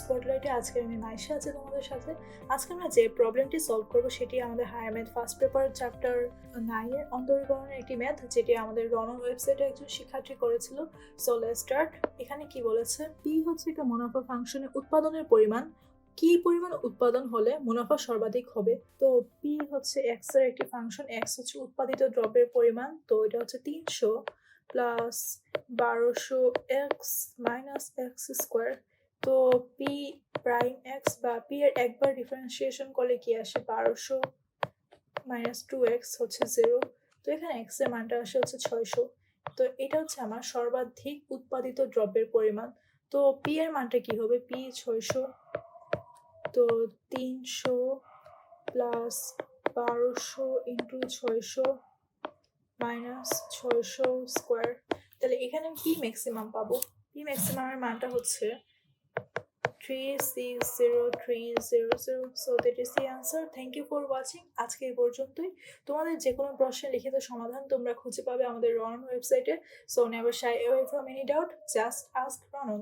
স্পটলাইটে আজকে আমি মাইশা আছি তোমাদের সাথে। আজকে আমরা যে প্রবলেমটি সলভ করব সেটি আমাদের higher math first paper chapter নাইনের অন্তরীকরণের একটি ম্যাথ যেটি আমাদের রনন ওয়েবসাইটে একজন শিক্ষার্থী করেছিল। সো লেট স্টার্ট এখানে কি বলেছে? পি হচ্ছে একটা মুনাফা ফাংশনের উৎপাদনের পরিমাণ। কি পরিমাণ উৎপাদন হলে মুনাফা সর্বাধিক হবে? তো পি হচ্ছে এক্সের একটি ফাংশন এক্স হচ্ছে উৎপাদিত দ্রব্যের পরিমাণ, তো এটা হচ্ছে তিনশো প্লাস বারোশো এক্স মাইনাস এক্স স্কোয়ার তো পি প্রাইম এক্স বা পি এর একবার ডিফারেন্সিয়েশন করলে কি আসে? বারোশো মাইনাস টু এক্স হচ্ছে জিরো তো এখানে এক্সের মানটা আসে হচ্ছে ছয়শো, তো এটা হচ্ছে আমার সর্বাধিক উৎপাদিত দ্রব্যের পরিমাণ, তো পি এর মানটা কি হবে? পি ছয়শো তো তিনশো প্লাস বারোশো ইন্টু ছয়শো মাইনাস ছয়শো স্কোয়ার তাহলে এখানে আমি পি ম্যাক্সিমাম পাবো? পি ম্যাক্সিমামের মানটা হচ্ছে three six zero three zero zero so that is the answer thank you for watching আজকে এই পর্যন্তই। তোমাদের যে কোনো প্রশ্নের লিখিত সমাধান তোমরা খুঁজে পাবে আমাদের রনন ওয়েবসাইটে so never shy away from any doubt just ask রনন